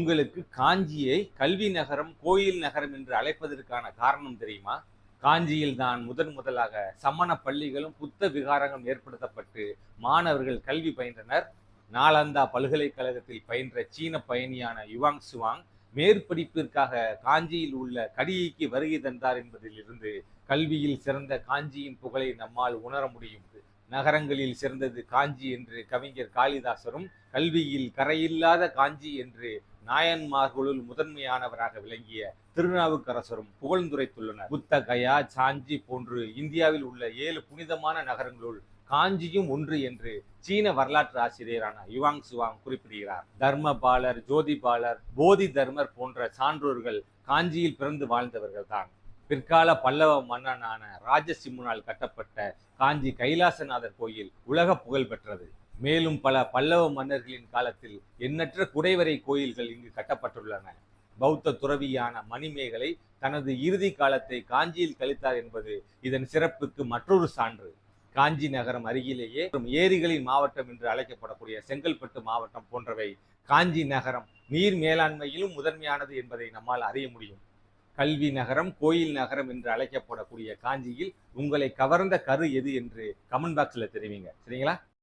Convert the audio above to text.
உங்களுக்கு காஞ்சியை கல்வி நகரம் கோயில் நகரம் என்று அழைப்பதற்கான காரணம் தெரியுமா? காஞ்சியில் தான் முதன் முதலாக சமண பள்ளிகளும் புத்த விகாரங்களும் ஏற்படுத்தப்பட்டு மாணவர்கள் கல்வி பயின்றனர். நாலந்தா பல்கலைக்கழகத்தில் பயின்ற சீன பயணியான யுவாங் சுவாங் மேற்படிப்பிற்காக காஞ்சியில் உள்ள கடியைக்கு வருகை தந்தார் என்பதிலிருந்து கல்வியில் சிறந்த காஞ்சியின் புகழை நம்மால் உணர முடியும். நகரங்களில் சிறந்தது காஞ்சி என்று கவிஞர் காளிதாசரும் கல்வியில் கரையில்லாத காஞ்சி என்று நாயன்மார்களுள் முதன்மையானவராக விளங்கிய திருநாவுக்கரசரும் புகழ்ந்துரைத்துள்ளனர். புத்த கயா சாஞ்சி போன்று இந்தியாவில் உள்ள ஏழு புனிதமான நகரங்களுள் காஞ்சியும் ஒன்று என்று சீன வரலாற்று ஆசிரியரான யுவாங் சுவாங் குறிப்பிடுகிறார். தர்மபாலர் ஜோதிபாலர் போதி தர்மர் போன்ற சான்றோர்கள் காஞ்சியில் பிறந்து வாழ்ந்தவர்கள் தான் பிற்கால பல்லவ மன்னனான ராஜசிம்முனால் கட்டப்பட்ட காஞ்சி கைலாசநாதர் கோயில் உலக புகழ் பெற்றது. மேலும் பல பல்லவ மன்னர்களின் காலத்தில் எண்ணற்ற குடைவரை கோயில்கள் இங்கு கட்டப்பட்டுள்ளன. பௌத்த துறவியான மணிமேகலை தனது இறுதி காலத்தை காஞ்சியில் கழித்தார் என்பது இதன் சிறப்புக்கு மற்றொரு சான்று. காஞ்சி நகரம் அருகிலேயே ஏரிகளின் மாவட்டம் என்று அழைக்கப்படக்கூடிய செங்கல்பட்டு மாவட்டம் போன்றவை காஞ்சி நகரம் நீர் மேலாண்மையிலும் முதன்மையானது என்பதை நம்மால் அறிய முடியும். கல்வி நகரம் கோயில் நகரம் என்று அழைக்கப்படக்கூடிய காஞ்சியில் உங்களை கவர்ந்த கரு எது என்று கமெண்ட் பாக்ஸில் தெரிவிங்க. சரிங்களா?